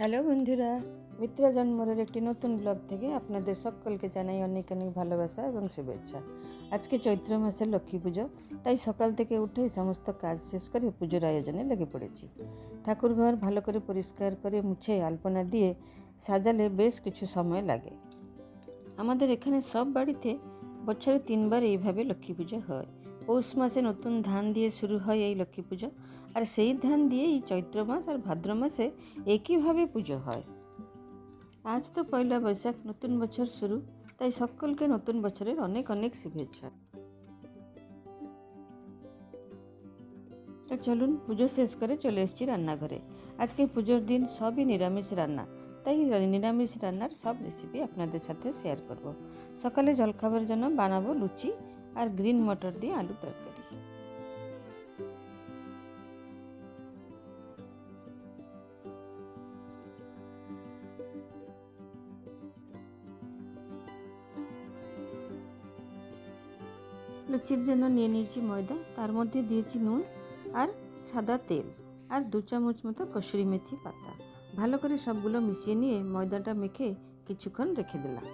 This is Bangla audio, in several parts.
হ্যালো বন্ধুরা, মিত্রা জন্মরের একটি নতুন ব্লগ থেকে আপনাদের সকলকে জানাই অনেক অনেক ভালোবাসা এবং শুভেচ্ছা। আজকে চৈত্র মাসের লক্ষ্মী পুজো, তাই সকাল থেকে উঠে সমস্ত কাজ শেষ করে পুজোর আয়োজনে লেগে পড়েছি। ঠাকুর ঘর ভালো করে পরিষ্কার করে মুছে আলপনা দিয়ে সাজালে বেশ কিছু সময় লাগে। আমাদের এখানে সব বাড়িতে বছরে তিনবার এইভাবে লক্ষ্মী পুজো হয়। পৌষ মাসে নতুন ধান দিয়ে শুরু হয় এই লক্ষ্মী পুজো। আর সেই ধান দিয়েই চৈত্র মাস আর ভাদ্র মাসে একইভাবে পুজো হয়। আজ তো পয়লা বৈশাখ, নতুন বছর শুরু, তাই সকলকে নতুন বছরের অনেক অনেক শুভেচ্ছা। তো চলুন পুজো শেষ করে চলে এসেছি রান্নাঘরে। আজকে পুজোর দিন সবই নিরামিষ রান্না, তাই নিরামিষ রান্নার সব রেসিপি আপনাদের সাথে শেয়ার করব। সকালে জলখাবারের জন্য বানাবো লুচি আর গ্রিন মটর দিয়ে আলু তরকারি। লুচির জন্য নিয়ে নিয়েছি ময়দা। তার মধ্যে দিয়েছি নুন আর সাদা তেল আর দু চামচ মতো কসুরি মেথি পাতা। ভালো করে সবগুলো মিশিয়ে নিয়ে ময়দাটা মেখে কিছুক্ষণ রেখে দিলাম।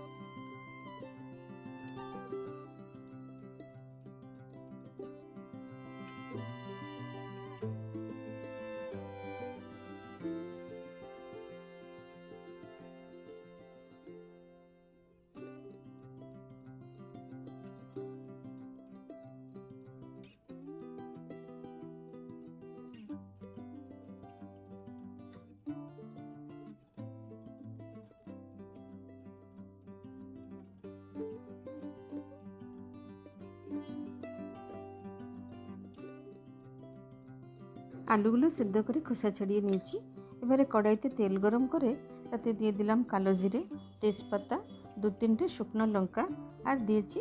আলুগুলো সিদ্ধ করে খোসা ছড়িয়ে নিয়েছি এবারে কড়াইতে তেল গরম করে তাতে দিয়ে দিলাম কালো জিরে তেজপাতা দু তিনটে শুকনো লঙ্কা আর দিয়েছি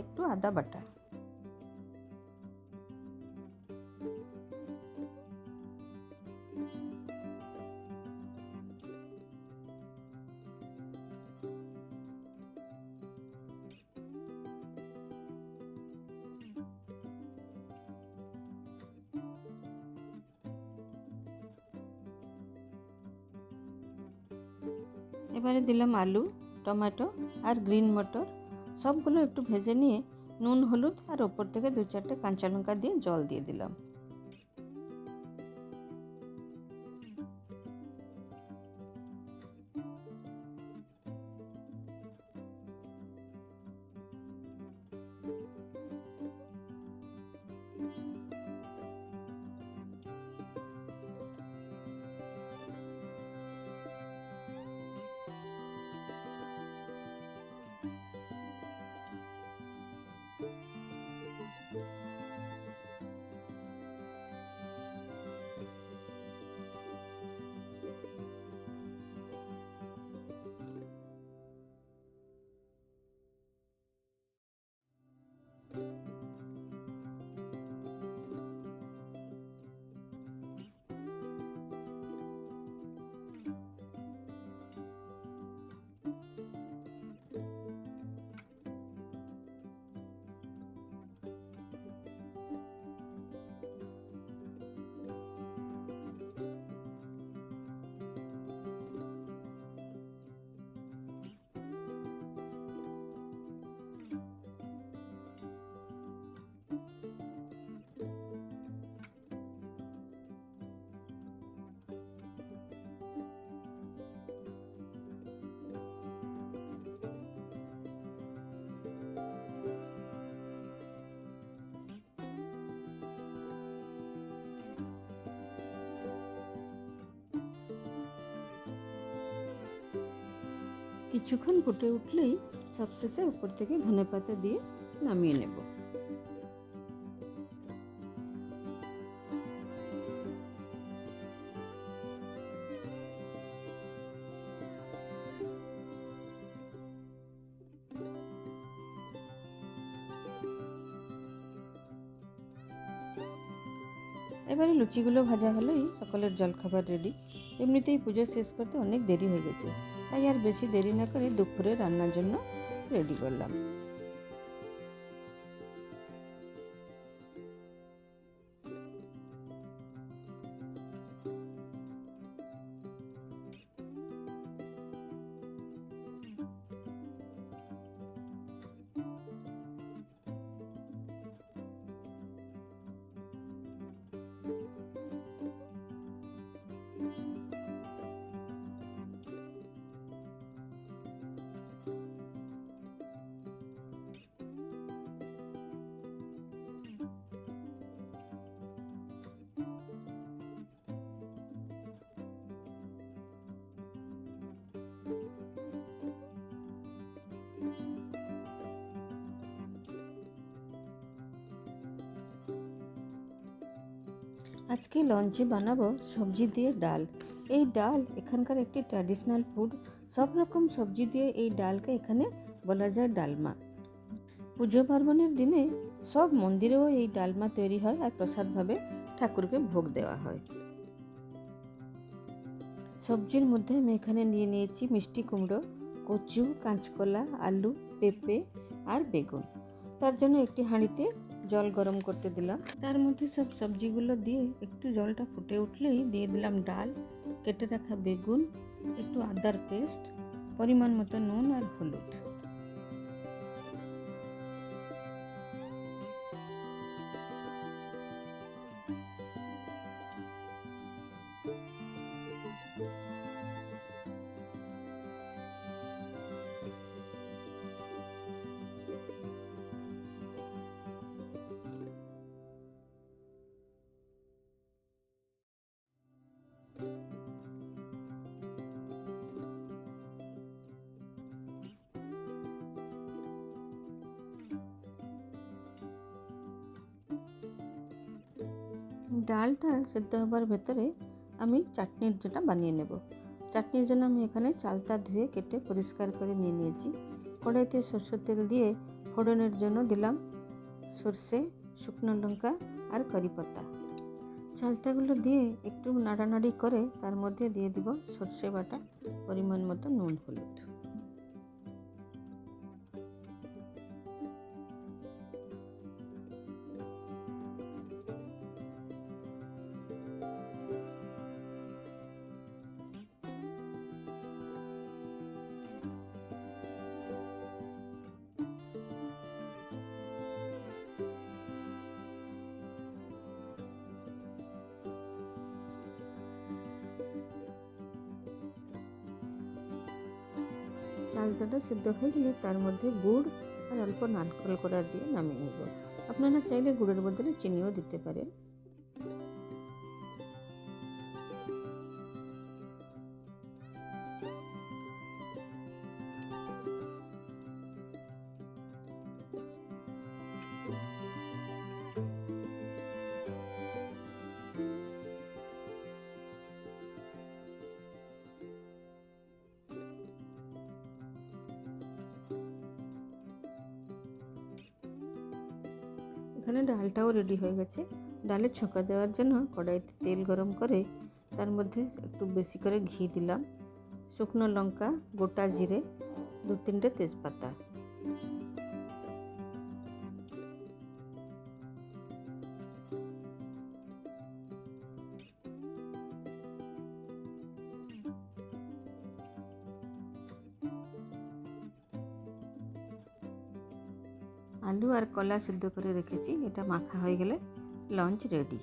একটু আদা বাটা এবারে দিলাম আলু, টমেটো আর গ্রিন মটর। সবগুলো একটু ভেজে নিয়ে নুন, হলুদ আর ওপর থেকে দু চারটে কাঁচা লঙ্কা দিয়ে জল দিয়ে দিলাম। কিছুক্ষণ ফুটে উঠলেই সবশেষে উপর থেকে ধনেপাতা দিয়ে নামিয়ে নেব। এবারে লুচিগুলো ভাজা হলেই সকলের জলখাবার রেডি। এমনিতেই পুজো শেষ করতে অনেক দেরি হয়ে গেছে। তাই আর বেশি দেরি না করে দুপুরে রান্নার জন্য রেডি করলাম। আজকে লঞ্চে বানাবো সবজি দিয়ে ডাল। এই ডাল এখানকার একটি ট্র্যাডিশনাল ফুড সব রকম সবজি দিয়ে এই ডালকে এখানে বলা যায় ডালমা। পুজো পার্বণের দিনে সব মন্দিরেও এই ডালমা তৈরি হয় আর প্রসাদভাবে ঠাকুরকে ভোগ দেওয়া হয়। সবজির মধ্যে আমি এখানে নিয়ে নিয়েছি মিষ্টি কুমড়ো, কচু, কাঁচকলা, আলু, পেঁপে আর বেগুন। তার জন্য একটি হাঁড়িতে জল গরম করতে দিলাম। তার মধ্যে সব সবজিগুলো দিয়ে একটু জলটা ফুটে উঠলেই দিয়ে দিলাম ডাল, কেটে রাখা বেগুন, একটু আদার পেস্ট, পরিমাণ মতো নুন আর হলুদ। ডালটা সেদ্ধ হবার ভেতরে আমি চাটনির যেটা বানিয়ে নেব। চাটনির জন্য আমি এখানে চালতা ধুয়ে কেটে পরিষ্কার করে নিয়ে নিয়েছি। কড়াইতে সর্ষের তেল দিয়ে ফোড়নের জন্য দিলাম সর্ষে, শুকনো লঙ্কা আর কারি পাতা চালতাগুলো দিয়ে একটু নাড়ানাড়ি করে তার মধ্যে দিয়ে দিব সর্ষে বাটা, পরিমাণ মতো নুন, হলুদ। চালতাটা সিদ্ধ হয়ে গেলে তার মধ্যে গুড় আর অল্প নারকল করা দিয়ে নামিয়ে নেব। আপনারা চাইলে গুড়ের বদলে চিনিও দিতে পারেন। এখানে ডালটাও রেডি হয়ে গেছে। ডালে ছকা দেওয়ার জন্য কড়াইতে তেল গরম করে তার মধ্যে একটু বেশি করে ঘি দিলাম। শুকনো লঙ্কা, গোটা জিরে দু তিনটে তেজপাতা। আলু আর কলা সিদ্ধ করে রেখেছি এটা মাখা হয়ে গেলে লঞ্চ রেডি।